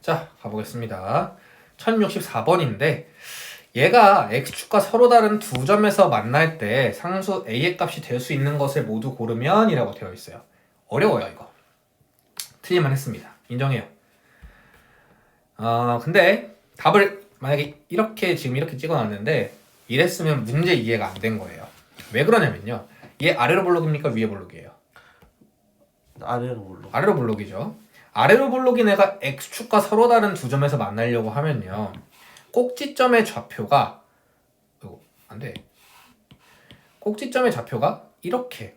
자, 가보겠습니다. 1064번인데 얘가 x축과 서로 다른 두 점에서 만날 때 상수 a의 값이 될 수 있는 것을 모두 고르면 이라고 되어 있어요. 어려워요, 이거. 틀릴만 했습니다. 인정해요. 어, 근데 답을 만약에 이렇게 지금 이렇게 찍어놨는데 이랬으면 문제 이해가 안 된 거예요. 왜 그러냐면요. 얘 아래로 볼록입니까? 위에 볼록이에요? 아래로 올라. 아래로 볼록이죠. 아래로 볼록인 애가 x축과 서로 다른 두 점에서 만나려고 하면요. 꼭지점의 좌표가 이거 안 돼. 꼭지점의 좌표가 이렇게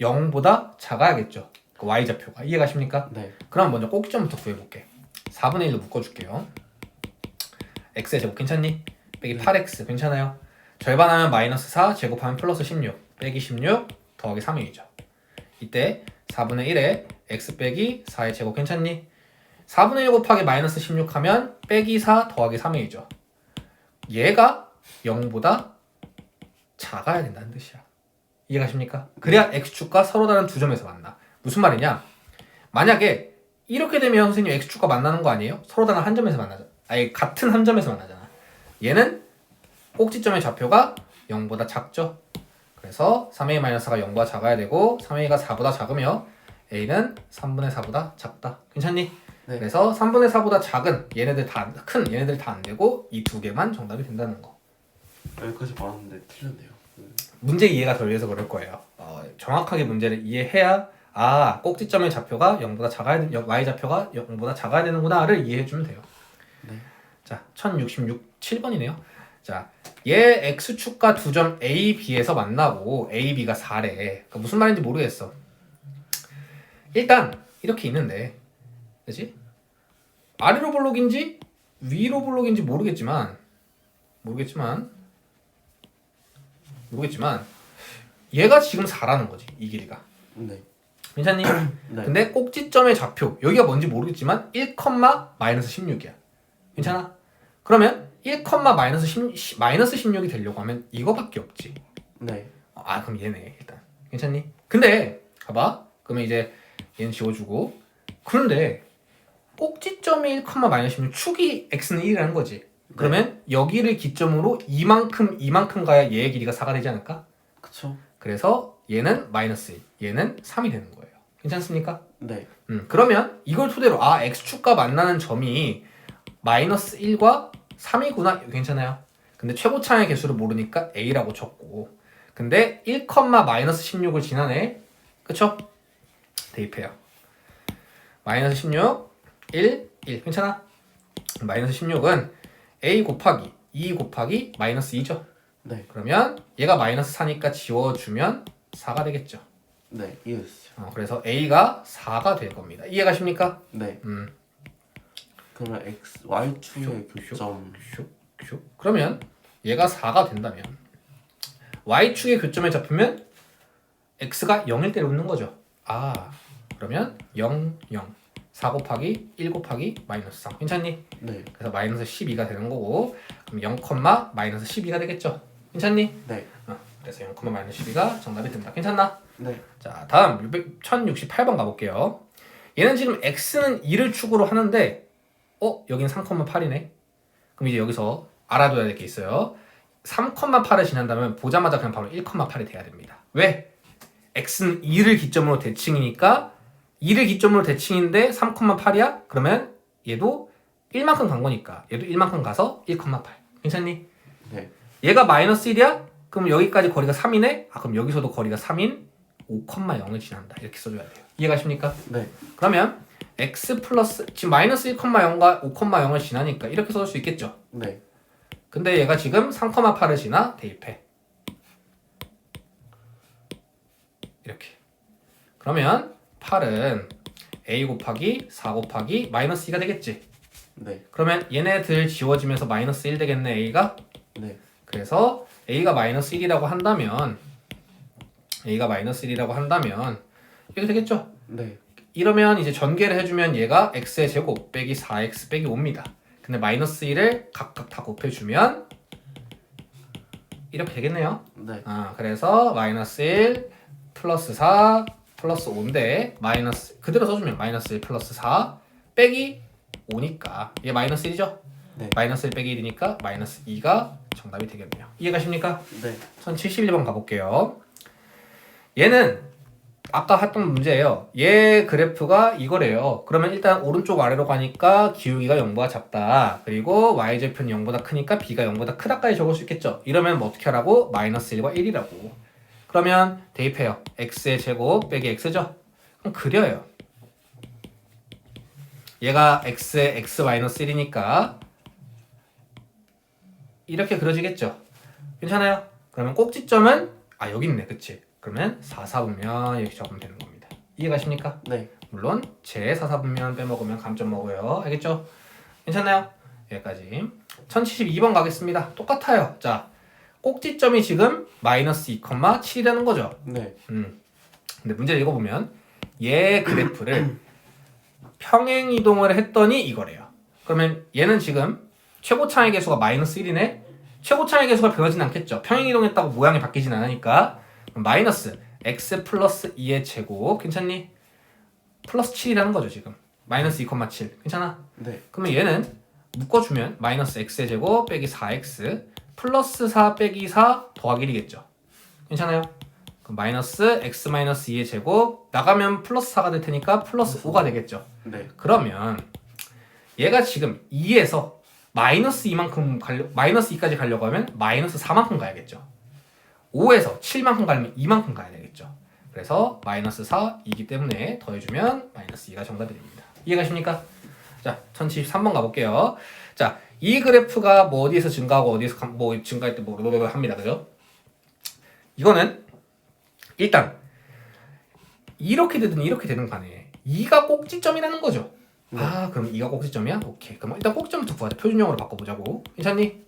0보다 작아야겠죠. 그 y 좌표가 이해가십니까? 네. 그럼 먼저 꼭지점부터 구해볼게. 4분의 1로 묶어줄게요. x의 제곱 괜찮니? 빼기 8x 괜찮아요? 절반하면 마이너스 4, 제곱하면 플러스 16, 빼기 16, 더하기 3이죠. 이때 4분의 1에 x 빼기 4의 제곱 괜찮니? 4분의 1 곱하기 마이너스 16 하면 빼기 4 더하기 3이죠. 얘가 0보다 작아야 된다는 뜻이야. 이해가십니까? 그래야 x축과 서로 다른 두 점에서 만나. 무슨 말이냐? 만약에 이렇게 되면 선생님 x축과 만나는 거 아니에요? 서로 다른 한 점에서 만나죠. 아니 같은 한 점에서 만나잖아. 얘는 꼭지점의 좌표가 0보다 작죠. 그래서 3a 마이너스가 0보다 작아야 되고 3a가 4보다 작으며 a는 3분의 4보다 작다. 괜찮니? 네. 그래서 3분의 4보다 작은 얘네들 다 큰 얘네들 다 안 되고 이 두 개만 정답이 된다는 거. 여기까지 봤는데 틀렸네요. 음. 문제 이해가 덜 돼서 그럴 거예요. 어, 정확하게 문제를 이해해야 아 꼭지점의 좌표가 0보다 작아야 되- y 좌표가 0보다 작아야 되는구나를 이해해 주면 돼요. 네. 자, 1066 7번이네요. 자, 얘 x축과 두 점 A, B에서 만나고 A, B가 4래. 그러니까 무슨 말인지 모르겠어. 일단 이렇게 있는데, 그지? 아래로 볼록인지 위로 볼록인지 모르겠지만 모르겠지만 모르겠지만 얘가 지금 4라는 거지 이 길이가 네. 괜찮니? 네. 근데 꼭지점의 좌표 여기가 뭔지 모르겠지만 1, 마이너스 16이야 괜찮아? 그러면 1, 마이너스 10, 마이너스 16이 되려고 하면 이거밖에 없지 네. 아 그럼 얘네 일단 괜찮니? 근데 봐봐 그러면 이제 얘는 지워주고 그런데 꼭지점이 1, 마이너스 16 축이 x는 1이라는 거지 그러면 여기를 기점으로 이만큼 이만큼 가야 얘의 길이가 4가 되지 않을까? 그쵸? 그래서 얘는 마이너스 1 얘는 3이 되는 거예요 괜찮습니까? 네. 음, 그러면 이걸 토대로 아 x축과 만나는 점이 마이너스 1과 3이구나 괜찮아요 근데 최고차의 개수를 모르니까 a라고 쳤고 근데 1, 마이너스 16을 지나네 그쵸? 대입해요 마이너스 16 1, 1 괜찮아? 마이너스 16은 a 곱하기 2 곱하기 마이너스 2죠 네. 그러면 얘가 마이너스 4니까 지워주면 4가 되겠죠 네. 이해했어요. 어, 그래서 a가 4가 될 겁니다 이해 가십니까? 네. 음. 그러면 x y 축의 슉, 교점 슉, 슉. 그러면 얘가 4가 된다면 y축의 교점에 잡히면 x가 0일 때를 웃는 거죠. 아 그러면 0, 0. 4 곱하기 1 곱하기 마이너스 3 괜찮니? 네. 그래서 마이너스 12가 되는 거고 그럼 0, 마이너스 12가 되겠죠. 괜찮니? 네. 어, 그래서 0, 마이너스 12가 정답이 된다. 괜찮나? 네. 자 다음 600, 1068번 가볼게요 얘는 지금 x는 2를 축으로 하는데 어? 여긴 3,8이네 그럼 이제 여기서 알아둬야 될 게 있어요 3,8을 지난다면 보자마자 그냥 바로 1,8이 돼야 됩니다 왜? x는 2를 기점으로 대칭이니까 2를 기점으로 대칭인데 3,8이야? 그러면 얘도 1만큼 간 거니까 얘도 1만큼 가서 1,8 괜찮니? 네. 얘가 마이너스 1이야? 그럼 여기까지 거리가 3이네? 아 그럼 여기서도 거리가 3인 5,0을 지난다 이렇게 써줘야 돼요 이해가십니까? 네. 그러면 x 플러스 지금 마이너스 1,0과 5,0을 지나니까 이렇게 써줄 수 있겠죠 네. 근데 얘가 지금 3,8을 지나 대입해 이렇게 그러면 8은 a 곱하기 4 곱하기 마이너스 2가 되겠지 네. 그러면 얘네들 지워지면서 마이너스 1 되겠네 a가 네. 그래서 a가 마이너스 1이라고 한다면 a가 마이너스 1이라고 한다면 이렇게 되겠죠? 네. 이러면 이제 전개를 해주면 얘가 x의 제곱 빼기 4x 빼기 5입니다. 근데 마이너스 1을 각각 다 곱해주면 이렇게 되겠네요. 네. 아 그래서 마이너스 1 플러스 4 플러스 5인데 마이너스 그대로 써주면 마이너스 1 플러스 4 빼기 5니까 이게 마이너스 1이죠? 네. 마이너스 1 빼기 1이니까 마이너스 2가 정답이 되겠네요. 이해가십니까? 네. 1071번 가볼게요. 얘는 아까 했던 문제예요. 얘 그래프가 이거래요. 그러면 일단 오른쪽 아래로 가니까 기울기가 0보다 작다. 그리고 y절편이 0보다 크니까 b가 0보다 크다까지 적을 수 있겠죠. 이러면 뭐 어떻게 하라고? 마이너스 1과 1이라고. 그러면 대입해요. x의 제곱 빼기 x죠. 그럼 그려요. 얘가 x의 x 마이너스 1이니까 이렇게 그려지겠죠. 괜찮아요? 그러면 꼭지점은 아 여기 있네, 그치? 그러면 4, 4분면 이렇게 적으면 되는 겁니다. 이해가십니까? 네. 물론 제 4, 4분면 빼먹으면 감점 먹어요. 알겠죠? 괜찮나요? 여기까지. 1072번 가겠습니다. 똑같아요. 자, 꼭지점이 지금 마이너스 2,7이라는 거죠. 네. 음. 근데 문제를 읽어보면 얘 그래프를 평행 이동을 했더니 이거래요. 그러면 얘는 지금 최고 차의 개수가 마이너스 1이네. 최고 차의 개수가 변하진 않겠죠. 평행 이동했다고 모양이 바뀌진 않으니까 마이너스 x 플러스 2의 제곱 괜찮니? 플러스 7이라는 거죠 지금. 마이너스 2,7 괜찮아? 네. 그러면 얘는 묶어주면 마이너스 x의 제곱 빼기 4x 플러스 4 빼기 4 더하기 1이겠죠. 괜찮아요? 그럼 마이너스 x 마이너스 2의 제곱 나가면 플러스 4가 될 테니까 플러스 5가 되겠죠. 네. 그러면 얘가 지금 2에서 마이너스 2만큼 가려 마이너스 2까지 가려고 하면 마이너스 4만큼 가야겠죠. 5에서 7만큼 가려면 2만큼 가야 되겠죠. 그래서 마이너스 4이기 때문에 더해주면 마이너스 2가 정답이 됩니다. 이해가십니까? 자, 1073번 가볼게요. 자, 이 그래프가 뭐 어디에서 증가하고 어디에서 감- 뭐 증가할 때뭐 뭐 합니다. 그죠? 이거는 일단 이렇게 되든 이렇게 되든 간에 2가 꼭지점이라는 거죠. 네. 아, 그럼 2가 꼭지점이야? 오케이. 그럼 일단 꼭지점부터 구하자. 표준형으로 바꿔보자고. 괜찮니?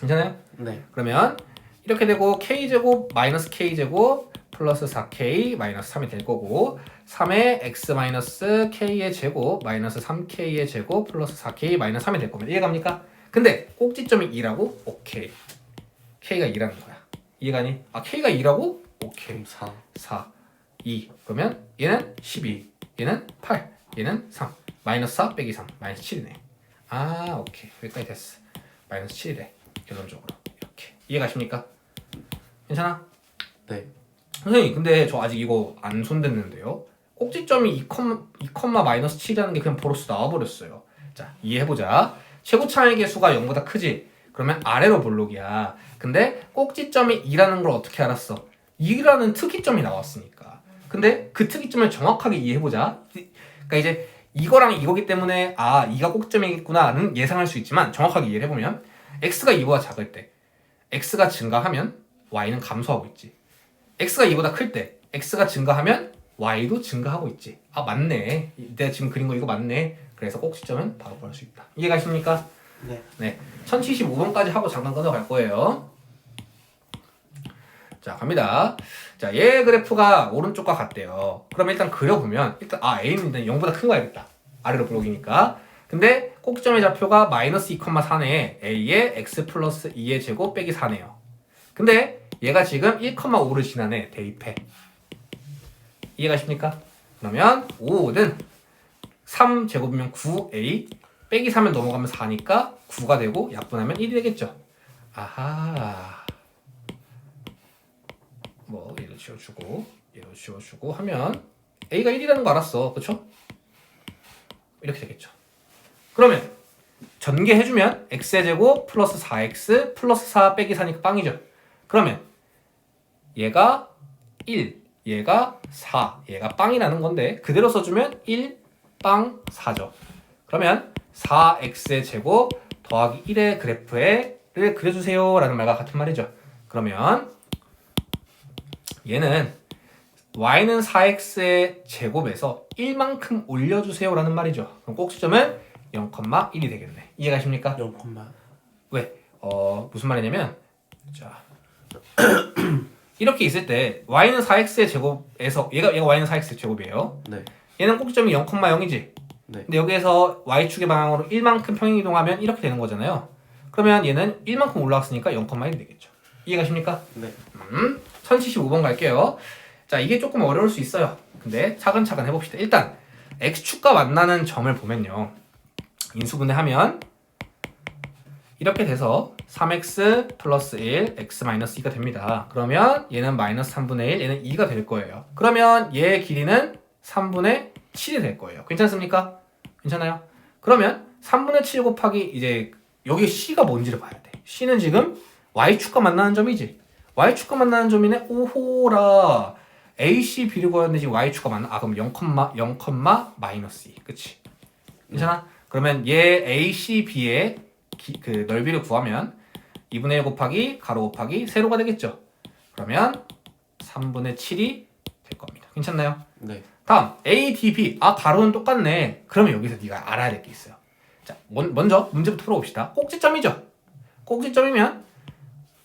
괜찮아요? 네. 그러면 이렇게 되고 k제곱 마이너스 k제곱 플러스 4k 마이너스 3이 될 거고 3의 x 마이너스 k의 제곱 마이너스 3k의 제곱 플러스 4k 마이너스 3이 될 겁니다. 이해갑니까? 근데 꼭지점이 2라고? 오케이. k가 2라는 거야. 이해가니? 아 k가 2라고? 오케이. 그럼 4. 4, 2 그러면 얘는 12 얘는 8 얘는 3 마이너스 4 빼기 3 마이너스 7이네 아 오케이 여기까지 됐어 마이너스 7이래 결론적으로 이렇게 이해 가십니까? 괜찮아? 네. 선생님 근데 저 아직 이거 안 손댔는데요? 꼭지점이 2, 2, 마이너스 7이라는 게 그냥 보로스 나와버렸어요. 자 이해해보자. 최고 차의 개수가 0보다 크지? 그러면 아래로 볼록이야. 근데 꼭지점이 2라는 걸 어떻게 알았어? 2라는 특이점이 나왔으니까. 근데 그 특이점을 정확하게 이해해보자. 그러니까 이제 이거랑 이거기 때문에 아 2가 꼭지점이겠구나는 예상할 수 있지만 정확하게 이해를 해보면 x가 2보다 작을 때 x가 증가하면 y는 감소하고 있지 x가 2보다 클 때 x가 증가하면 y도 증가하고 있지. 아 맞네. 내가 지금 그린 거 이거 맞네. 그래서 꼭지점은 바로 구할 수 있다. 이해 가십니까? 네. 네. 1075번까지 하고 잠깐 끊어갈 거예요. 자 갑니다. 자 얘 그래프가 오른쪽과 같대요. 그럼 일단 그려보면 일단 아 a는 일단 0보다 큰 거 알겠다. 아래로 블록이니까. 근데 꼭지점의 좌표가 마이너스 2,4네. a의 x 플러스 2의 제곱 빼기 4네요. 근데 얘가 지금 1,5를 지나네. 대입해. 이해가십니까? 그러면 5는 3 제곱이면 9a 빼기 3을 넘어가면 4니까 9가 되고 약분하면 1이 되겠죠. 아하. 뭐 얘를 지워주고 얘를 지워주고 하면 a가 1이라는 거 알았어. 그쵸? 이렇게 되겠죠. 그러면 전개해주면 x의 제곱 플러스 4x 플러스 4 빼기 4니까 빵이죠. 그러면 얘가 1, 얘가 4, 얘가 빵이라는 건데 그대로 써주면 1, 빵, 4죠. 그러면 4x의 제곱 더하기 1의 그래프에를 그려주세요 라는 말과 같은 말이죠. 그러면 얘는 y는 4x의 제곱에서 1만큼 올려주세요 라는 말이죠. 그럼 꼭지점은 0,1이 되겠네. 이해가십니까? 0, 어 무슨 말이냐면 자 이렇게 있을 때 y는 4x의 제곱에서 얘가 얘가 y는 4x의 제곱이에요. 네. 얘는 꼭지점이 0,0이지. 네. 근데 여기에서 y축의 방향으로 1만큼 평행 이동하면 이렇게 되는 거잖아요. 그러면 얘는 1만큼 올라왔으니까 0,1이 되겠죠. 이해가십니까? 네. 음, 1075번 갈게요. 자, 이게 조금 어려울 수 있어요. 근데 차근차근 해봅시다. 일단 x축과 만나는 점을 보면요. 인수분해하면 이렇게 돼서 3x 플러스 1, x 마이너스 2가 됩니다. 그러면 얘는 마이너스 3분의 1, 얘는 2가 될 거예요. 그러면 얘의 길이는 3분의 7이 될 거예요. 괜찮습니까? 괜찮아요? 그러면 3분의 7 곱하기 이제 여기 c가 뭔지를 봐야 돼. c는 지금 y축과 만나는 점이지. y축과 만나는 점이네. 오호라. AC 구하는데 지금 y축과 만나. 아 그럼 0, 0, 마이너스 2. 그치? 괜찮아? 그러면 얘 AC B의 기- 그 넓이를 구하면 2분의 1 곱하기 가로 곱하기 세로가 되겠죠. 그러면 3분의 7이 될 겁니다. 괜찮나요? 네. 다음 A, D, B 아 가로는 똑같네 그러면 여기서 네가 알아야 될 게 있어요 자 먼, 먼저 문제부터 풀어봅시다 꼭지점이죠 꼭지점이면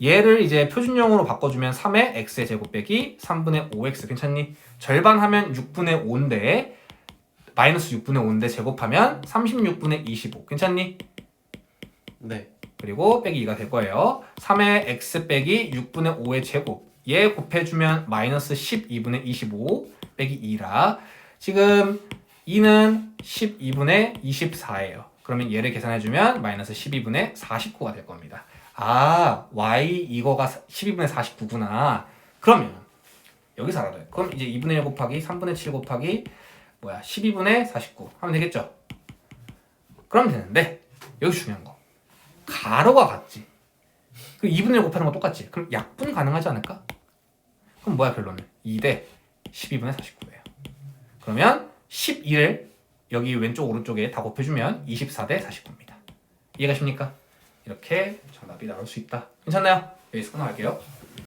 얘를 이제 표준형으로 바꿔주면 3의 x의 제곱 빼기 3분의 5x 괜찮니? 절반하면 6분의 5인데 마이너스 6분의 5인데 제곱하면 36분의 25 괜찮니? 네. 그리고 빼기 2가 될 거예요. 3의 x 빼기 6분의 5의 제곱. 얘 곱해주면 마이너스 12분의 25 빼기 2라. 지금 2는 12분의 24예요. 그러면 얘를 계산해주면 마이너스 12분의 49가 될 겁니다. 아, y 이거가 12분의 49구나. 그러면 여기서 알아둬요. 그럼 이제 2분의 1 곱하기 3분의 7 곱하기 뭐야 12분의 49 하면 되겠죠? 그러면 되는데 여기 중요한 거. 가로가 같지. 그 2분의 1 곱하는 거 똑같지. 그럼 약분 가능하지 않을까? 그럼 뭐야 결론은? 2대 12분의 49예요. 그러면 12를 여기 왼쪽 오른쪽에 다 곱해주면 24대 49입니다. 이해가십니까? 이렇게 정답이 나올 수 있다. 괜찮나요? 여기서 끝나갈게요.